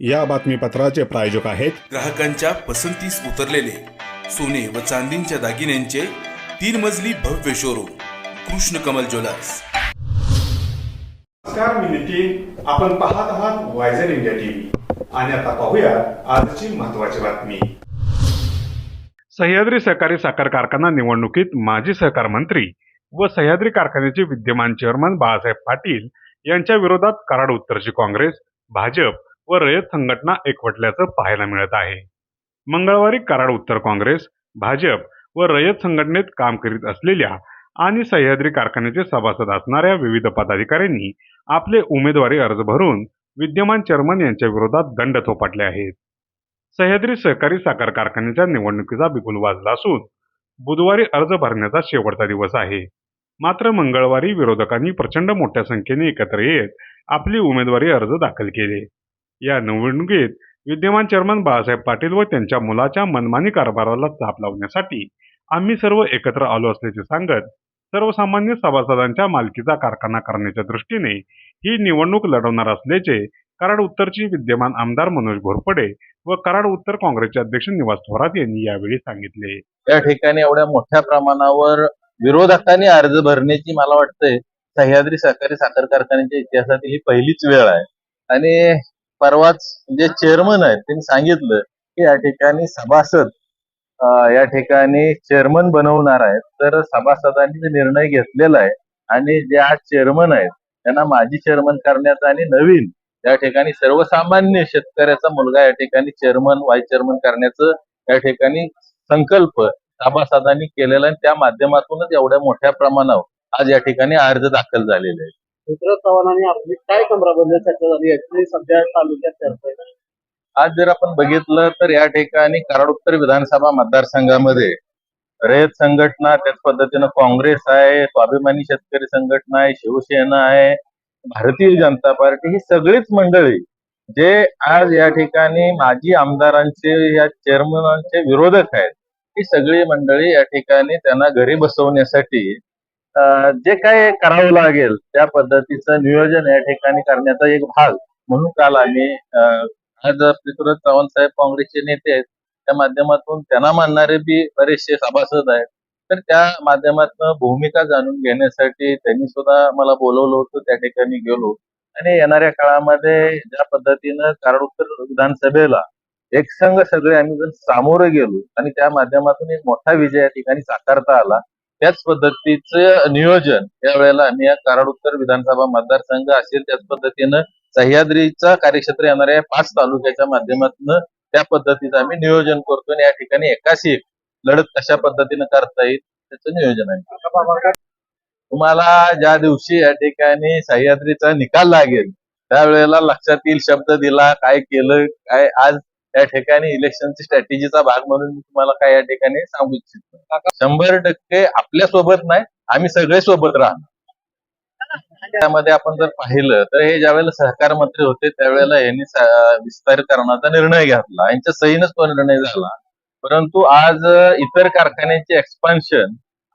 या बातमीपत्राचे प्रायोजक आहेत ग्राहकांच्या पसंतीस उतरलेले सोने व चांदींच्या दागिन्यांचे तीन मजली भव्य शोरूम कृष्ण कमल ज्वेलर्स. नमस्कार मी नितीन. आपण पाहत आहात वायझर इंडिया टीव्ही आणि आता पाहूया आजची महत्वाची बातमी. सह्याद्री सहकारी साखर कारखाना निवडणुकीत माजी सहकार मंत्री व सह्याद्री कारखान्याचे विद्यमान चेअरमन बाळासाहेब पाटील यांच्या विरोधात कराड उत्तरची काँग्रेस भाजप व रयत संघटना एकवटल्याचं पाहायला मिळत आहे. मंगळवारी कराड उत्तर काँग्रेस भाजप व रयत संघटनेत काम करीत असलेल्या आणि सह्याद्री कारखान्याचे सभासद असणाऱ्या विविध पदाधिकाऱ्यांनी आपले उमेदवारी अर्ज भरून विद्यमान चेअरमन यांच्या विरोधात दंड थोपटले आहेत. सह्याद्री सहकारी साखर कारखान्याच्या निवडणुकीचा बिगुल वाजला असून बुधवारी अर्ज भरण्याचा शेवटचा दिवस आहे. मात्र मंगळवारी विरोधकांनी प्रचंड मोठ्या संख्येने एकत्र येत आपली उमेदवारी अर्ज दाखल केले. या निवडणुकीत विद्यमान चेअरमन बाळासाहेब पाटील व त्यांच्या मुलाच्या मनमानी कारभाराला चाप लावण्यासाठी आम्ही सर्व एकत्र आलो असल्याचे सांगत सर्वसामान्य सभासदांच्या मालकीचा कारखाना करण्याच्या दृष्टीने ही निवडणूक लढवणार असल्याचे कराड उत्तरचे विद्यमान आमदार मनोज घोरपडे व कराड उत्तर काँग्रेसचे अध्यक्ष निवास थोरात यांनी यावेळी सांगितले. या ठिकाणी एवढ्या मोठ्या प्रमाणावर विरोधकांनी अर्ज भरण्याची मला वाटतंय सह्याद्री सहकारी साखर कारखान्याच्या इतिहासातील ही पहिलीच वेळ आहे. आणि परवाच जे चेअरमन आहेत त्यांनी सांगितलं की या ठिकाणी सभासद या ठिकाणी चेअरमन बनवणार आहेत. तर सभासदांनी निर्णय घेतलेला आहे आणि जे आज चेअरमन आहेत त्यांना माजी चेअरमन करण्याचा आणि नवीन या ठिकाणी सर्वसामान्य शेतकऱ्याचा मुलगा या ठिकाणी चेअरमन व्हाईस चेअरमन करण्याचं या ठिकाणी संकल्प सभासदांनी केलेला आहे. त्या माध्यमातूनच एवढ्या मोठ्या प्रमाणावर आज या ठिकाणी अर्ज दाखल झालेले आहेत. रुद्र चव्हाणांनी आपली काय कमराबंदी चर्चा झाली याची सध्या तालुक्यात चर्चा आहे? आज जर आपण बघितलं तर या ठिकाणी कराड उत्तर विधानसभा मतदारसंघामध्ये रयत संघटना त्याच पद्धतीनं काँग्रेस आहे स्वाभिमानी शेतकरी संघटना आहे शिवसेना आहे भारतीय जनता पार्टी ही सगळीच मंडळी जे आज या ठिकाणी माजी आमदारांचे या चेअरमनांचे विरोधक आहेत ही सगळी मंडळी या ठिकाणी त्यांना घरी बसवण्यासाठी जे काय करावं लागेल त्या पद्धतीचं नियोजन या ठिकाणी करण्याचा एक भाग म्हणून काल आम्ही अं, आज पृथ्वीराज चव्हाण साहेब काँग्रेसचे नेते आहेत त्या माध्यमातून त्यांना मानणारे बी बरेचसे सभासद आहेत. तर त्या माध्यमातून भूमिका जाणून घेण्यासाठी त्यांनी सुद्धा मला बोलवलं होतं त्या ठिकाणी गेलो. आणि येणाऱ्या काळामध्ये ज्या पद्धतीनं कराड विधानसभेला एकसंघ सगळे आम्ही जर सामोरं गेलो आणि त्या माध्यमातून एक मोठा विजय या ठिकाणी साकारता आला त्याच पद्धतीचं नियोजन यावेळेला आम्ही या कराड उत्तर विधानसभा मतदारसंघ असेल त्याच पद्धतीनं सह्याद्रीचा कार्यक्षेत्र येणाऱ्या पाच तालुक्याच्या माध्यमातून त्या पद्धतीचं आम्ही नियोजन करतो आणि या ठिकाणी एकाशी एक लढत कशा पद्धतीनं करता येईल त्याचं नियोजन आहे तुम्हाला ज्या दिवशी या ठिकाणी सह्याद्रीचा निकाल लागेल त्यावेळेला लक्षात येईल शब्द दिला काय केलं काय आज त्या ठिकाणी इलेक्शनची स्ट्रॅटेजीचा भाग म्हणून मी तुम्हाला काय या ठिकाणी सांगू इच्छितो शंभर टक्के आपल्यासोबत नाही आम्ही सगळे सोबत राहणार. त्यामध्ये आपण जर पाहिलं तर हे ज्यावेळेला सहकार मंत्री होते त्यावेळेला यांनी विस्तार विस्तारीकरणाचा निर्णय घेतला. यांच्या सहीनच तो निर्णय झाला. परंतु आज इतर कारखान्याचे एक्सपान्शन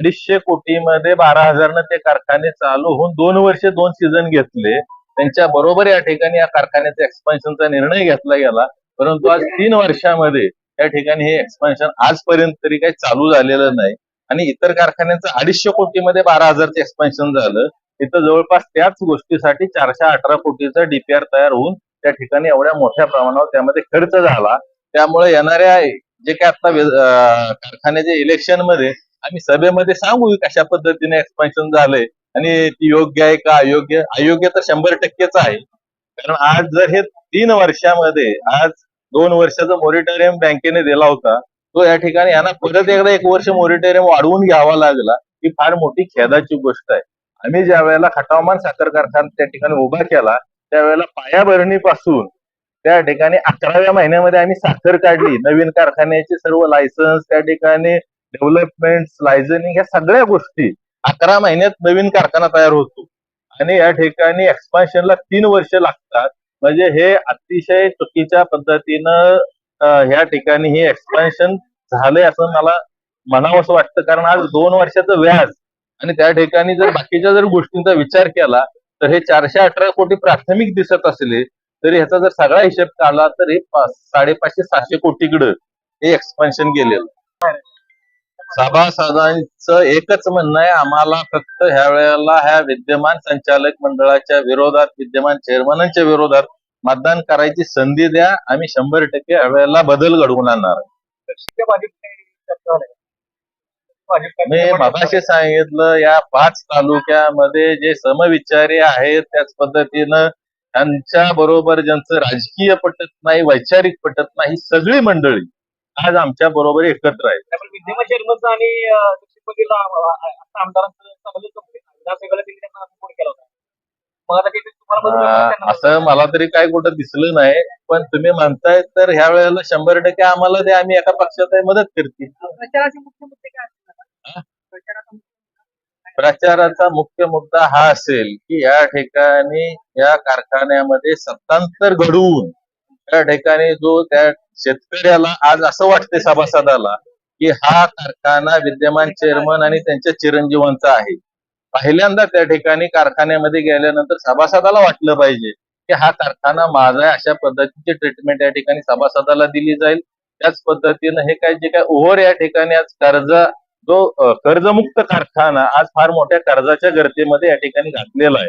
अडीचशे कोटीमध्ये बारा हजारनं ते कारखाने चालू होऊन दोन वर्ष दोन सीझन घेतले. त्यांच्या बरोबर या ठिकाणी या कारखान्याचा एक्सपान्शनचा निर्णय घेतला गेला. परंतु आज तीन वर्षामध्ये त्या ठिकाणी हे एक्सपान्शन आजपर्यंत तरी काही चालू झालेलं नाही. आणि इतर कारखान्यांचं अडीचशे कोटीमध्ये बारा हजारचं एक्सपान्शन झालं. तिथं जवळपास त्याच गोष्टीसाठी चारशे अठरा कोटीचा डीपीआर तयार होऊन त्या ठिकाणी एवढ्या मोठ्या प्रमाणावर त्यामध्ये खर्च झाला. त्यामुळे येणाऱ्या जे काय आता कारखान्याच्या इलेक्शनमध्ये आम्ही सभेमध्ये सांगू कशा पद्धतीने एक्सपान्शन झालंय. आणि ती योग्य आहे का? अयोग्य अयोग्य तर शंभर टक्केच आहे. कारण आज जर हे तीन वर्षामध्ये आज दोन वर्षाचा मॉरिटोरियम बँकेने दिला होता तो या ठिकाणी यांना परत एकदा एक वर्ष मॉरिटोरियम वाढवून घ्यावा लागला ही फार मोठी खेदाची गोष्ट आहे. आम्ही ज्या वेळेला खटावमान साखर कारखाना त्या ठिकाणी उभा केला त्यावेळेला पायाभरणीपासून त्या ठिकाणी अकराव्या महिन्यामध्ये आम्ही साखर काढली. नवीन कारखान्याचे सर्व लायसन्स त्या ठिकाणी डेव्हलपमेंट लायझनिंग या सगळ्या गोष्टी अकरा महिन्यात नवीन कारखाना तयार होतो. आणि या ठिकाणी एक्सपान्शनला तीन वर्ष लागतात. म्हणजे हे अतिशय चुकीच्या पद्धतीनं ह्या ठिकाणी हे एक्सपान्शन झालंय असं मला म्हणावं असं वाटतं. कारण आज दोन वर्षाचं व्याज आणि त्या ठिकाणी जर बाकीच्या जर गोष्टींचा विचार केला तर हे चारशे अठरा कोटी प्राथमिक दिसत असले तरी ह्याचा जर सगळा हिशेब काढला तर हे साडेपाचशे सहाशे कोटीकडं हे एक्सपान्शन गेलेलं. सभासदांचं एकच म्हणणं आहे आम्हाला फक्त ह्या वेळेला ह्या विद्यमान संचालक मंडळाच्या विरोधात विद्यमान चेअरमनांच्या विरोधात मतदान करायची संधी द्या आम्ही शंभर टक्के ह्या वेळेला बदल घडवून आणणार मी मगाशी सांगितलं या पाच तालुक्यामध्ये जे समविचारी आहेत त्याच पद्धतीनं त्यांच्या बरोबर ज्यांचं राजकीय पटत नाही वैचारिक पटत नाही सगळी मंडळी आज आमच्या बरोबर एकत्र आहेत. विद्यमान चेअरमनचं आणि आमदारांचं चांगलं. विधानसभेला त्यांनी त्यांना सपोर्ट केला होता. मग आता तुम्हाला असं मला तरी काय कुठं दिसलं नाही पण तुम्ही म्हणताय तर ह्या वेळेला शंभर टक्के आम्हाला द्या आम्ही एका पक्षात मदत करतील. प्रचाराचे मुख्य मुद्दे काय असतात प्रचाराचा मुख्य प्रचाराचा मुख्य मुद्दा हा असेल की या ठिकाणी या कारखान्यामध्ये सत्तांतर घडवून या ठिकाणी जो त्या शेतकऱ्याला आज असं वाटते सभासदाला की हा कारखाना विद्यमान चेअरमन आणि त्यांच्या चिरंजीवांचा आहे. पहिल्यांदा त्या ठिकाणी कारखान्यामध्ये गेल्यानंतर सभासदाला वाटलं पाहिजे की हा कारखाना माझा आहे अशा पद्धतीची ट्रीटमेंट या ठिकाणी सभासदाला दिली जाईल. त्याच पद्धतीनं हे काय जे काय ओव्हर या ठिकाणी आज कर्जा जो कर्जमुक्त कारखाना आज फार मोठ्या कर्जाच्या गर्दीमध्ये या ठिकाणी घातलेला आहे.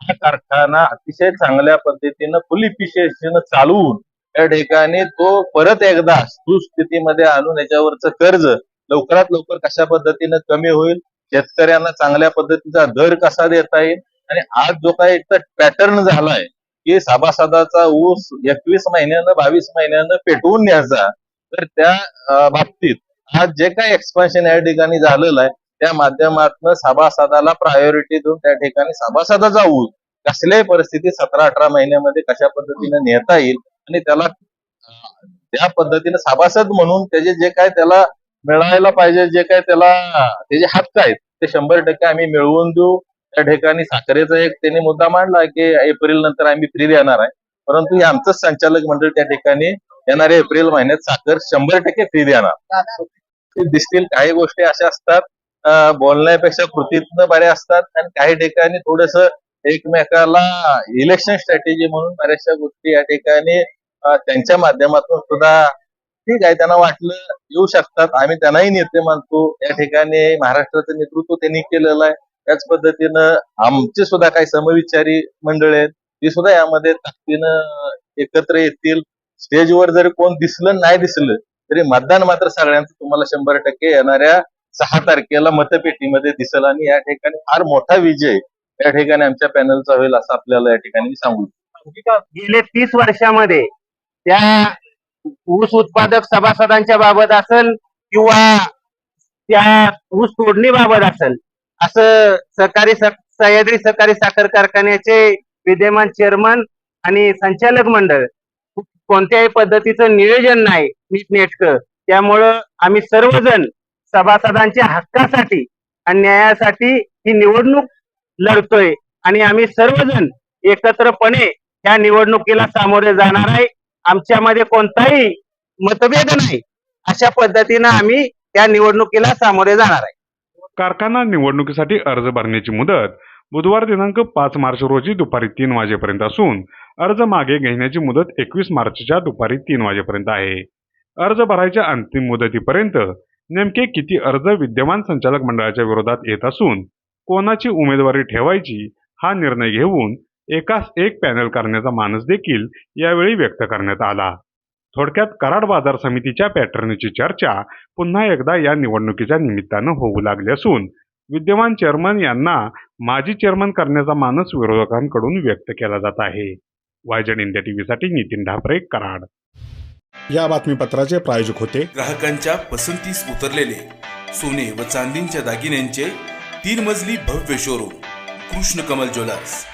हा कारखाना अतिशय चांगल्या पद्धतीनं फुल इफिशियन्सीनं चालवून या ठिकाणी तो परत एकदा सुस्थितीमध्ये आणून याच्यावरचं कर्ज लवकरात लवकर कशा पद्धतीनं कमी होईल शेतकऱ्यांना चांगल्या पद्धतीचा दर कसा देता येईल आणि आज जो काही एक पॅटर्न झालाय की सभासदाचा ऊस एकवीस महिन्यानं बावीस महिन्यानं पेटवून न्यायचा तर त्या बाबतीत आज जे काही एक्सपान्शन या ठिकाणी झालेलं आहे त्या माध्यमातून सभासदाला प्रायोरिटी देऊन त्या ठिकाणी सभासदाचा ऊस कसल्याही परिस्थितीत सतरा अठरा महिन्यामध्ये कशा पद्धतीने नेता येईल आणि त्याला त्या पद्धतीने सभासद म्हणून त्याचे जे काय त्याला मिळायला पाहिजे जे काय त्याला त्याचे हक्क आहेत ते शंभर टक्के आम्ही मिळवून देऊ. त्या ठिकाणी साखरेचा एक त्यांनी मुद्दा मांडला की एप्रिल नंतर आम्ही फ्री देणार आहे. परंतु हे आमचंच संचालक मंडळ त्या ठिकाणी येणाऱ्या एप्रिल महिन्यात साखर शंभर टक्के फ्री देणार. दिसतील काही गोष्टी अशा असतात बोलण्यापेक्षा कृतीतनं बऱ्या असतात आणि काही ठिकाणी थोडस एकमेकाला इलेक्शन स्ट्रॅटेजी म्हणून बऱ्याचशा गोष्टी या ठिकाणी त्यांच्या माध्यमातून सुद्धा ठीक आहे त्यांना वाटलं येऊ शकतात. आम्ही त्यांनाही नेते मानतो. या ठिकाणी महाराष्ट्राचं नेतृत्व त्यांनी केलेलं आहे. त्याच पद्धतीनं आमचे सुद्धा काही समविचारी मंडळ आहेत ती सुद्धा यामध्ये ताकदीनं एकत्र येतील. स्टेजवर जरी कोण दिसलं नाही दिसलं तरी मतदान मात्र सगळ्यांचं तुम्हाला शंभर टक्के येणाऱ्या सहा तारखेला मतपेटीमध्ये दिसेल. आणि या ठिकाणी फार मोठा विजय या ठिकाणी आमच्या पॅनलचा होईल असं आपल्याला या ठिकाणी सांगू गेले तीस वर्षामध्ये त्या ऊस उत्पादक सभासदांच्या बाबत असेल किंवा त्या ऊस तोडणीबाबत असेल असं सहकारी सह्याद्री सहकारी साखर कारखान्याचे विद्यमान चेअरमन आणि संचालक मंडळ कोणत्याही पद्धतीचं नियोजन नाही नीटनेटकं त्यामुळं आम्ही सर्वजण सभासदांच्या हक्कासाठी आणि न्यायासाठी ही निवडणूक लढतोय आणि आम्ही सर्वजण एकत्रपणे या निवडणुकीला सामोरे जाणार आहे. आमच्यामध्ये कोणताही मतभेद नाही. अशा पद्धतीनं आम्ही त्या निवडणुकीला सामोरे जाणार आहे. कारखाना निवडणुकीसाठी अर्ज भरण्याची मुदत बुधवार दिनांक पाच मार्च रोजी दुपारी तीन वाजेपर्यंत असून अर्ज मागे घेण्याची मुदत एकवीस मार्चच्या दुपारी तीन वाजेपर्यंत आहे. अर्ज भरायच्या अंतिम मुदतीपर्यंत नेमके किती अर्ज विद्यमान संचालक मंडळाच्या विरोधात येत असून कोणाची उमेदवारी ठेवायची हा निर्णय घेऊन एकास एक पॅनल करण्याचा मानस देखील यावेळी व्यक्त करण्यात आला. थोडक्यात कराड बाजार समितीच्या पॅटर्नची चर्चा पुन्हा एकदा या निवडणुकीच्या निमित्तानं होऊ लागली असून विद्यमान चेअरमन यांना माजी चेअरमन करण्याचा मानस विरोधकांकडून व्यक्त केला जात आहे. वायजन इंडिया टीव्हीसाठी नितीन ढापरे कराड. या बातमीपत्राचे प्रायोजक होते. ग्राहकांच्या पसंतीस उतरलेले सोने व चांदींच्या दागिन्यांचे तीन मजली भव्य शोरूम कृष्ण कमल ज्वेलर्स.